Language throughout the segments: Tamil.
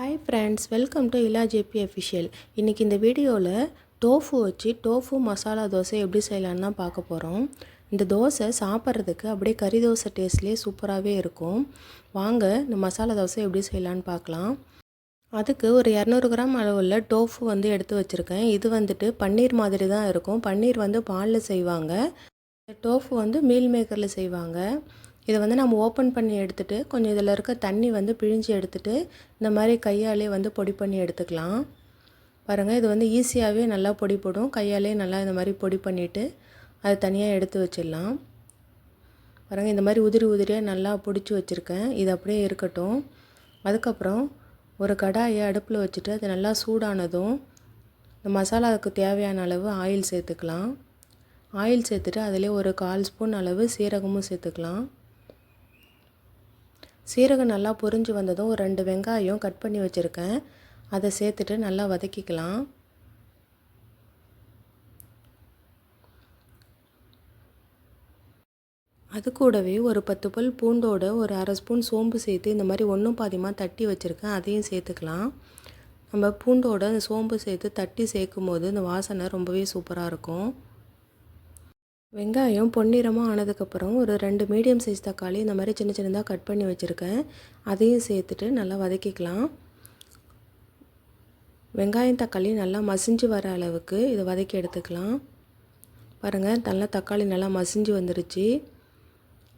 Hi friends welcome to Ila JP official இன்றைக்கி இந்த வீடியோவில் டோஃபு வச்சு டோஃபு மசாலா தோசை எப்படி செய்யலான்னு தான் பார்க்க போகிறோம் இந்த தோசை சாப்பிட்றதுக்கு அப்படியே கறி தோசை டேஸ்ட்லேயே சூப்பராகவே இருக்கும். வாங்க இந்த மசாலா தோசை எப்படி செய்யலான்னு பார்க்கலாம். அதுக்கு ஒரு இரநூறு கிராம் அளவில் டோஃபு வந்து எடுத்து வச்சுருக்கேன். இது வந்துட்டு பன்னீர் மாதிரி தான் இருக்கும். பன்னீர் வந்து பாலில் செய்வாங்க. டோஃபு வந்து மீல் மேக்கரில் செய்வாங்க. இதை வந்து நம்ம ஓப்பன் பண்ணி எடுத்துகிட்டு கொஞ்சம் இதில் இருக்க தண்ணி வந்து பிழிஞ்சு எடுத்துகிட்டு இந்த மாதிரி கையாலே வந்து பொடி பண்ணி எடுத்துக்கலாம். பாருங்கள் இது வந்து ஈஸியாகவே நல்லா பொடி போடும். கையாலே நல்லா இந்த மாதிரி பொடி பண்ணிவிட்டு அதை தனியாக எடுத்து வச்சிடலாம். பாருங்கள் இந்த மாதிரி உதிரி உதிரியாக நல்லா பிடிச்சி வச்சுருக்கேன். இது அப்படியே இருக்கட்டும். அதுக்கப்புறம் ஒரு கடாயை அடுப்பில் வச்சுட்டு அது நல்லா சூடானதும் இந்த மசாலாவுக்கு தேவையான அளவு ஆயில் சேர்த்துக்கலாம். ஆயில் சேர்த்துட்டு அதிலே ஒரு கால் ஸ்பூன் அளவு சீரகமும் சேர்த்துக்கலாம். சீரகம் நல்லா பொரிஞ்சு வந்ததும் ஒரு ரெண்டு வெங்காயம் கட் பண்ணி வச்சுருக்கேன். அதை சேர்த்துட்டு நல்லா வதக்கிக்கலாம். அது கூடவே ஒரு பத்து பல் பூண்டோட ஒரு அரை ஸ்பூன் சோம்பு சேர்த்து இந்த மாதிரி ஒன்றும் பாதிமாக தட்டி வச்சுருக்கேன். அதையும் சேர்த்துக்கலாம். நம்ம பூண்டோட அந்த சோம்பு சேர்த்து தட்டி சேர்க்கும் போது இந்த வாசனை ரொம்பவே சூப்பராக இருக்கும். வெங்காயம் பொன்னிறமாக ஆனதுக்கப்புறம் ஒரு ரெண்டு மீடியம் சைஸ் தக்காளி இந்த மாதிரி சின்ன சின்னதாக கட் பண்ணி வச்சுருக்கேன். அதையும் சேர்த்துட்டு நல்லா வதக்கிக்கலாம். வெங்காயம் தக்காளி நல்லா மசிஞ்சு வர அளவுக்கு இதை வதக்கி எடுத்துக்கலாம். பாருங்கள் நல்லா தக்காளி நல்லா மசிஞ்சு வந்துருச்சு.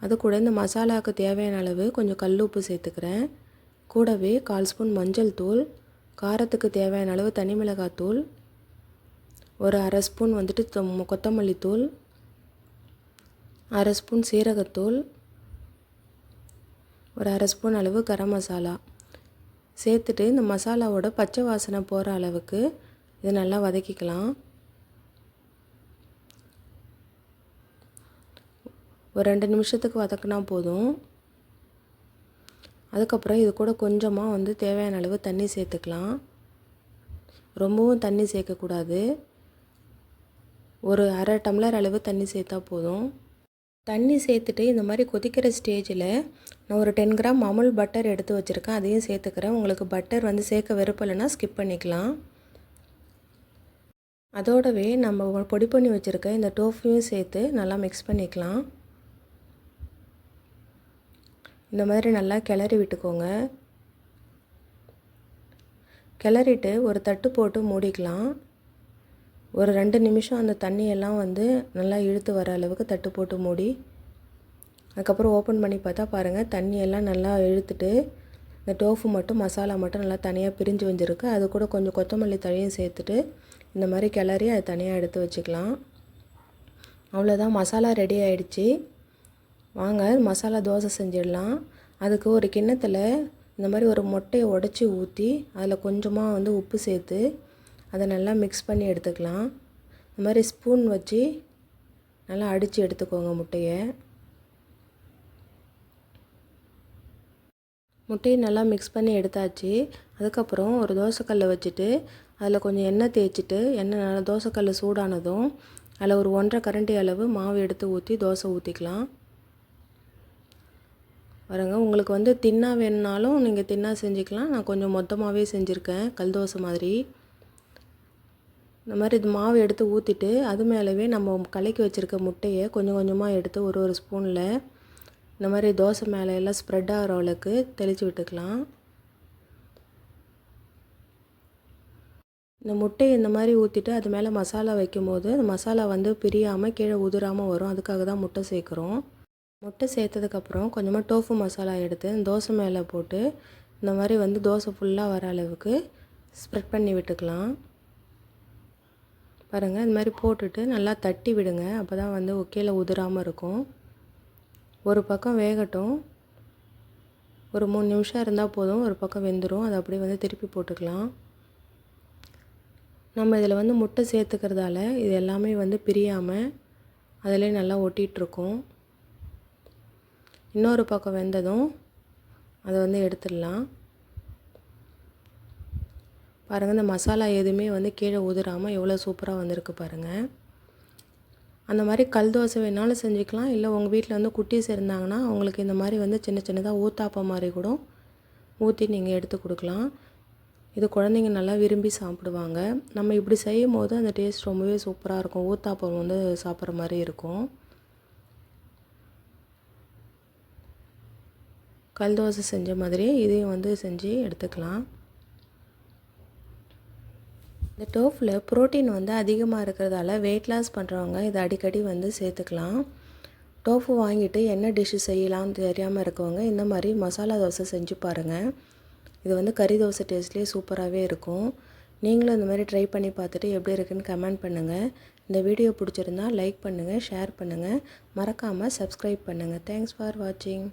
அது கூட இந்த மசாலாவுக்கு தேவையான அளவு கொஞ்சம் கல் உப்பு சேர்த்துக்கிறேன். கூடவே கால் ஸ்பூன் மஞ்சள் தூள் காரத்துக்கு தேவையான அளவு தனி மிளகாய் தூள் ஒரு அரை ஸ்பூன் வந்துட்டு கொத்தமல்லி தூள் அரை ஸ்பூன் சீரகத்தூள் ஒரு அரை ஸ்பூன் அளவு கரம் மசாலா. சேர்த்துட்டு இந்த மசாலாவோட பச்சை வாசனை போகிற அளவுக்கு இதை நல்லா வதக்கிக்கலாம். ஒரு ரெண்டு நிமிஷத்துக்கு வதக்கினா போதும். அதுக்கப்புறம் இது கூட கொஞ்சமாக வந்து தேவையான அளவு தண்ணி சேர்த்துக்கலாம். ரொம்பவும் தண்ணி சேர்க்கக்கூடாது. ஒரு அரை டம்ளர் அளவு தண்ணி சேர்த்தா போதும். தண்ணி சேர்த்துட்டு இந்த மாதிரி கொதிக்கிற ஸ்டேஜில் நான் ஒரு டென் கிராம் அமுல் பட்டர் எடுத்து வச்சுருக்கேன். அதையும் சேர்த்துக்கிறேன். உங்களுக்கு பட்டர் வந்து சேர்க்க விருப்பலைன்னா ஸ்கிப் பண்ணிக்கலாம். அதோடவே நம்ம பொடி பண்ணி வச்சுருக்க இந்த டோஃபியும் சேர்த்து நல்லா மிக்ஸ் பண்ணிக்கலாம். இந்த மாதிரி நல்லா கிளறி விட்டுக்கோங்க. கிளறிட்டு ஒரு தட்டு போட்டு மூடிக்கலாம். ஒரு ரெண்டு நிமிஷம் அந்த தண்ணியெல்லாம் வந்து நல்லா இழுத்து வர அளவுக்கு தட்டு போட்டு மூடி அதுக்கப்புறம் ஓப்பன் பண்ணி பார்த்தா பாருங்கள் தண்ணியெல்லாம் நல்லா இழுத்துட்டு இந்த டோஃபு மட்டும் மசாலா மட்டும் நல்லா தனியாக பிரிஞ்சு வந்துருக்கு. அது கூட கொஞ்சம் கொத்தமல்லி தழையும் சேர்த்துட்டு இந்த மாதிரி கிளறி அதை தனியாக எடுத்து வச்சுக்கலாம். அவ்வளோதான் மசாலா ரெடி ஆகிடுச்சி வாங்க மசாலா தோசை செஞ்சிடலாம். அதுக்கு ஒரு கிண்ணத்தில் இந்த மாதிரி ஒரு மொட்டையை உடச்சி ஊற்றி அதில் கொஞ்சமாக வந்து உப்பு சேர்த்து அதை நல்லா மிக்ஸ் பண்ணி எடுத்துக்கலாம். இந்த மாதிரி ஸ்பூன் வச்சு நல்லா அடித்து எடுத்துக்கோங்க முட்டையை. முட்டையை நல்லா மிக்ஸ் பண்ணி எடுத்தாச்சு. அதுக்கப்புறம் ஒரு தோசைக்கல்லை வச்சுட்டு அதில் கொஞ்சம் எண்ணெய் தேய்ச்சிட்டு எண்ணெய் நல்லா தோசைக்கல் சூடானதும் அதில் ஒரு ஒன்றரை கரண்டி அளவு மாவு எடுத்து ஊற்றி தோசை ஊற்றிக்கலாம். பாருங்க உங்களுக்கு வந்து தின்னாக வேணுனாலும் நீங்கள் தின்னா செஞ்சுக்கலாம். நான் கொஞ்சம் மொத்தமாகவே செஞ்சுருக்கேன் கல் தோசை மாதிரி. இந்த மாதிரி இது மாவு எடுத்து ஊற்றிட்டு அது மேலவே நம்ம கலக்கி வச்சுருக்க முட்டையை கொஞ்சம் கொஞ்சமாக எடுத்து ஒரு ஒரு ஸ்பூனில் இந்த மாதிரி தோசை மேலே எல்லாம் ஸ்ப்ரெட் ஆகிற அளவுக்கு தெளித்து விட்டுக்கலாம். இந்த முட்டையை இந்த மாதிரி ஊற்றிட்டு அது மேலே மசாலா வைக்கும் போது அந்த மசாலா வந்து பிரியாமல் கீழே உதிராமல் வரும். அதுக்காக தான் முட்டை சேர்க்குறோம். முட்டை சேர்த்ததுக்கப்புறம் கொஞ்சமாக டோஃபு மசாலா எடுத்து தோசை மேலே போட்டு இந்த மாதிரி வந்து தோசை ஃபுல்லாக வர அளவுக்கு ஸ்ப்ரெட் பண்ணி விட்டுக்கலாம். பாருங்கள் இது மாதிரி போட்டுட்டு நல்லா தட்டி விடுங்க. அப்போ தான் வந்து ஒக்கையில் உதிராமல் இருக்கும். ஒரு பக்கம் வேகட்டும். ஒரு மூணு நிமிஷம் இருந்தால் போதும். ஒரு பக்கம் வெந்துடும் அதை அப்படியே வந்து திருப்பி போட்டுக்கலாம். நம்ம இதில் வந்து முட்டை சேர்த்துக்கிறதால இது எல்லாமே வந்து பிரியாமல் அதிலே நல்லா ஒட்டிகிட்ருக்கும் இன்னொரு பக்கம் வெந்ததும் அதை வந்து எடுத்துடலாம். பாருங்கள் இந்த மசாலா எதுவுமே வந்து கீழே உதிராமல் எவ்வளோ சூப்பராக வந்திருக்கு பாருங்கள் அந்த மாதிரி கல் தோசை வேணாலும் செஞ்சுக்கலாம். இல்லை உங்கள் வீட்டில் வந்து குட்டீஸ் இருந்தாங்கன்னா அவங்களுக்கு இந்த மாதிரி வந்து சின்ன சின்னதாக ஊத்தாப்பம் மாதிரி கூட ஊற்றி நீங்கள் எடுத்து கொடுக்கலாம். இது குழந்தைங்க நல்லா விரும்பி சாப்பிடுவாங்க. நம்ம இப்படி செய்யும் போது அந்த டேஸ்ட் ரொம்பவே சூப்பராக இருக்கும். ஊத்தாப்பம் வந்து சாப்பிட்ற மாதிரி இருக்கும். கல் தோசை செஞ்ச மாதிரியே இதையும் வந்து செஞ்சு எடுத்துக்கலாம். இந்த டோஃபில் ப்ரோட்டீன் வந்து அதிகமாக இருக்கிறதால வெயிட் லாஸ் பண்ணுறவங்க இதை அடிக்கடி வந்து சேர்த்துக்கலாம். டோஃபு வாங்கிட்டு என்ன டிஷ்ஷு செய்யலாம்னு தெரியாமல் இருக்கவங்க இந்த மாதிரி மசாலா தோசை செஞ்சு பாருங்கள் இது வந்து கறி தோசை டேஸ்ட்லேயே சூப்பராகவே இருக்கும். நீங்களும் இந்த மாதிரி ட்ரை பண்ணி பார்த்துட்டு எப்படி இருக்குன்னு கமெண்ட் பண்ணுங்கள் இந்த வீடியோ பிடிச்சிருந்தா லைக் பண்ணுங்கள் ஷேர் பண்ணுங்கள் மறக்காமல் சப்ஸ்கிரைப் பண்ணுங்கள் தேங்க்ஸ் ஃபார் வாட்சிங்